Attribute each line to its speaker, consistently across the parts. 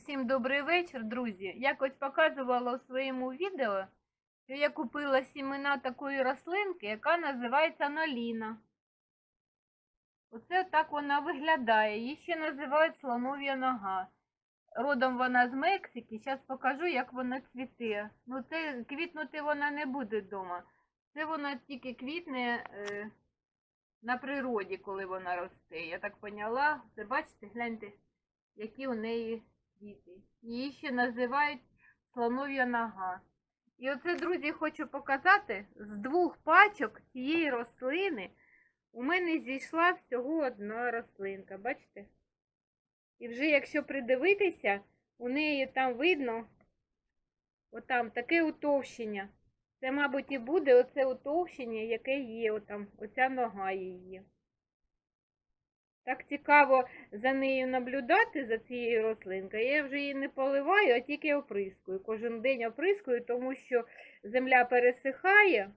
Speaker 1: Усім добрий вечір, друзі. Якось показувала у своєму відео, що я купила сімена такої рослинки, яка називається ноліна. Оце так вона виглядає. Її ще називають слонов'я нога. Родом вона з Мексики. Зараз покажу, як вона цвіте. Ну, це квітнути вона не буде вдома. Це вона тільки квітне е, на природі, коли вона росте. Я так поняла. Це бачите, гляньте, які у неї квіти. Її ще називають слонов'я нога. І оце, друзі, хочу показати, з двох пачок цієї рослини у мене зійшла всього одна рослинка. Бачите? І вже якщо придивитися, у неї там видно отам таке утовщення. Це, мабуть, і буде оце утовщення, яке є, отам, оця нога її. Так цікаво за нею наблюдати, за цією рослинкою. Я вже її не поливаю, а тільки оприскую. Кожен день оприскую, тому що земля пересихає.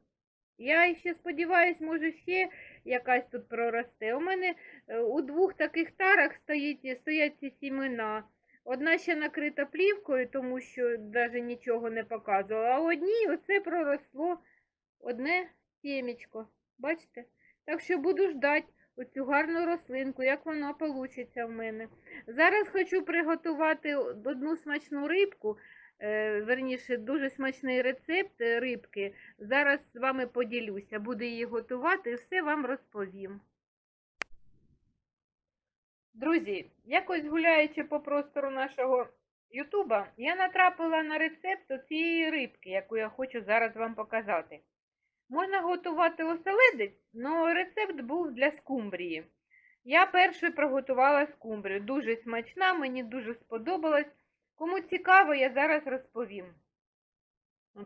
Speaker 1: Я ще сподіваюся, може ще якась тут проросте. У мене е, у двох таких тарах стоїть, стоять ці сімена. Одна ще накрита плівкою, тому що навіть нічого не показувала. А одній оце проросло одне сімечко. Бачите? Так що буду ждати оцю гарну рослинку, як вона получиться в мене. Зараз хочу приготувати одну смачну рибку, е, верніше, дуже смачний рецепт е, рибки. Зараз з вами поділюся, буду її готувати і все вам розповім. Друзі, якось гуляючи по простору нашого Ютуба, я натрапила на рецепт цієї рибки, яку я хочу зараз вам показати. Можна готувати оселедець, але рецепт був для скумбрії. Я першою приготувала скумбрію. Дуже смачна, мені дуже сподобалась. Кому цікаво, я зараз розповім.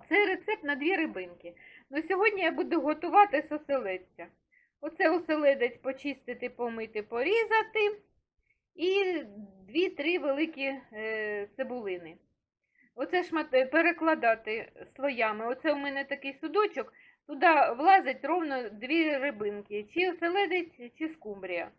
Speaker 1: Це рецепт на дві рибинки. Ну, сьогодні я буду готувати з оселедця. Оце оселедець почистити, помити, порізати. І дві-три великі е, цибулини. Оце шмат перекладати слоями. Оце у мене такий судочок. Туди влазить ровно дві рибинки, чи оселедець, чи скумбрія.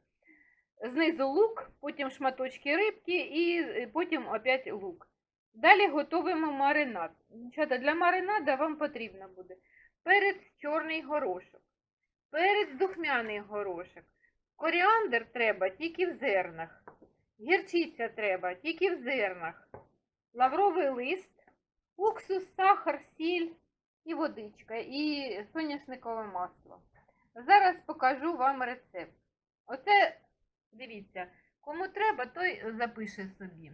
Speaker 1: Знизу лук, потім шматочки рибки і потім опять лук. Далі готуємо маринад. Дівчата, для маринада вам потрібно буде перець чорний горошок, перець духмяний горошок, коріандр треба тільки в зернах, гірчиця треба тільки в зернах, лавровий лист, уксус, сахар, сіль і водичка, і соняшникове масло. Зараз покажу вам рецепт. Оце, дивіться, кому треба, той запише собі.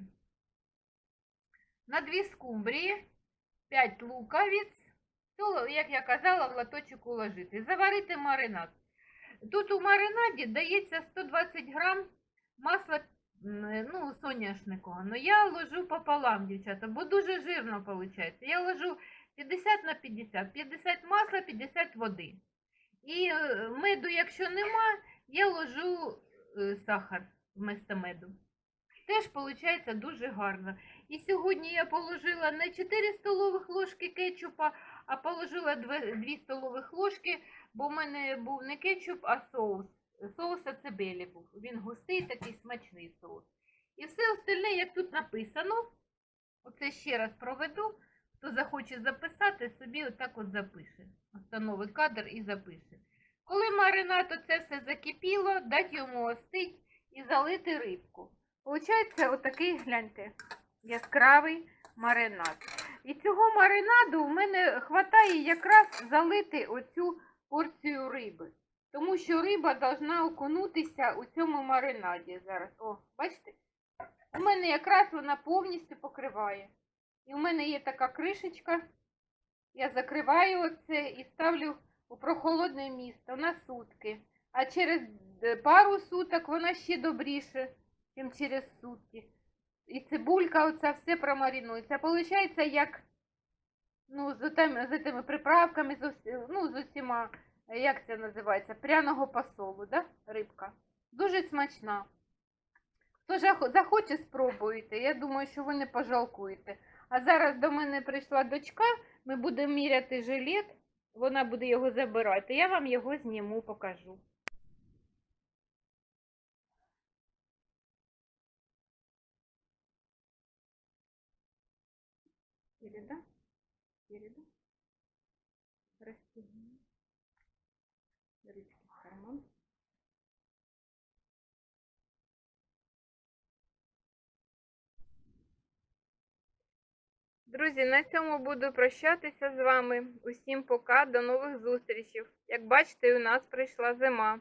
Speaker 1: На дві скумбрії, 5 луковиць, то, як я казала, в латочок уложити. Заварити маринад. Тут у маринаді дається 120 грам масла ну, соняшникового. Ну я ложу пополам, дівчата, бо дуже жирно виходить. Я ложу 50 на 50, 50 масла, 50 води. І е, меду, якщо нема, я ложу е, сахар вместо меду. Теж виходить дуже гарно. І сьогодні я положила не 4 столових ложки кетчупа, а положила 2, 2 столових ложки, бо в мене був не кетчуп, а соус. Соус ацебелі був. Він густий, такий смачний соус. І все остальне, як тут написано, оце ще раз проведу. Хто захоче записати, собі отак от запише. Остановить кадр і запише. Коли маринад оце все закипіло, дати йому остить і залити рибку. Получається отакий, гляньте, яскравий маринад. І цього маринаду в мене вистачає якраз залити оцю порцію риби. Тому що риба повинна окунутися у цьому маринаді зараз. О, бачите? У мене якраз вона повністю покриває. І в мене є така кришечка. Я закриваю оце і ставлю у прохолодне місце на сутки. А через пару суток вона ще добріше, ніж через сутки. І цибулька оця все промарінується. Получається, як ну, з, тими, з тими приправками, з, ну, з усіма, як це називається, пряного посолу, да? рибка. Дуже смачна. Хто захоче, спробуйте. Я думаю, що ви не пожалкуєте. А зараз до мене прийшла дочка, ми будемо міряти жилет, вона буде його забирати. Я вам його зніму, покажу. Переда. Переда. Расстегни. Друзі, на цьому буду прощатися з вами. Усім пока, до нових зустрічей. Як бачите, у нас прийшла зима.